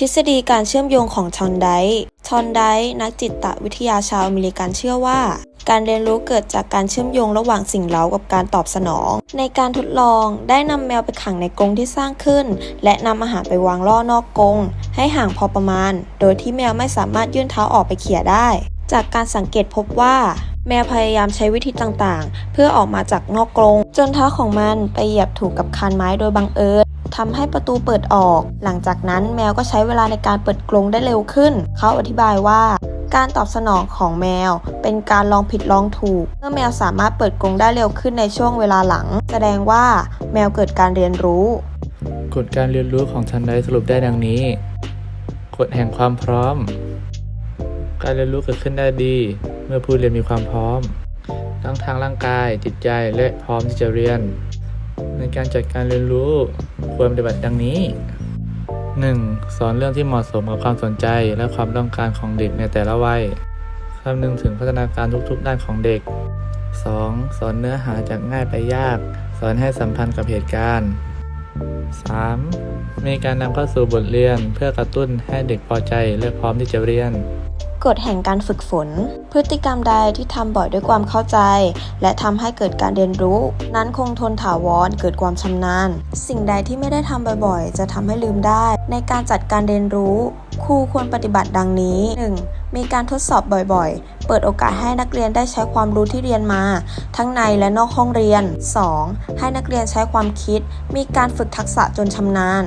ทฤษฎีการเชื่อมโยงของทอนไดทอนไดนักจิตวิทยาชาวอเมริกันเชื่อว่า การเรียนรู้เกิดจากการเชื่อมโยงระหว่างสิ่งเร้ากับการตอบสนอง ในการทดลองได้นำแมวไปขังในกรงที่สร้างขึ้น และนำอาหารไปวางล่อนอกกรงให้ห่างพอประมาณ โดยที่แมวไม่สามารถยื่นเท้าออกไปเขี่ยได้ จากการสังเกตพบว่าแมวพยายามใช้วิธีต่างๆ เพื่อออกมาจากนอกกรงจนเท้าของมันไปเหยียบถูกกับคานไม้โดยบังเอิญ ทำให้ประตูเปิดออก หลังจากนั้นแมวก็ใช้เวลาในการเปิดกรงได้เร็วขึ้น เขาอธิบายว่าการตอบสนองของแมว เป็นการลองผิดลองถูก เมื่อแมวสามารถเปิดกรงได้เร็วขึ้นในช่วงเวลาหลัง แสดงว่าแมวเกิดการเรียนรู้ กฎการเรียนรู้ของทันไดสรุปได้ดังนี้ กฎแห่งความพร้อม การเรียนรู้เกิดขึ้นได้ดี เมื่อผู้เรียนมีความพร้อม ทั้งทางร่างกายจิตใจและพร้อมที่จะเรียน ในการจัดการเรียนรู้ควรปฏิบัติดังนี้ 1. สอนเรื่องที่เหมาะสมกับความสนใจและความต้องการของเด็กในแต่ละวัยคำนึงถึงพัฒนาการทุกๆ ด้านของเด็ก 2. สอนเนื้อหาจากง่ายไปยาก สอนให้สัมพันธ์กับเหตุการณ์ 3. มีการนำเข้าสู่บทเรียนเพื่อกระตุ้นให้เด็กพอใจและพร้อมที่จะเรียน กฎแห่งการฝึกฝน พฤติกรรมใดที่ทำบ่อยด้วยความเข้าใจ และทำให้เกิดการเรียนรู้ นั้นคงทนถาวรเกิดความชำนาญ สิ่งใดที่ไม่ได้ทำบ่อยๆ จะทำให้ลืมได้ ในการจัดการเรียนรู้ ครูควรปฏิบัติดังนี้ 1. มีการทดสอบบ่อยๆ เปิดโอกาสให้นักเรียนได้ใช้ความรู้ที่เรียนมา ทั้งในและนอกห้องเรียน 2. ให้นักเรียนใช้ความคิด มีการฝึกทักษะจนชำนาญ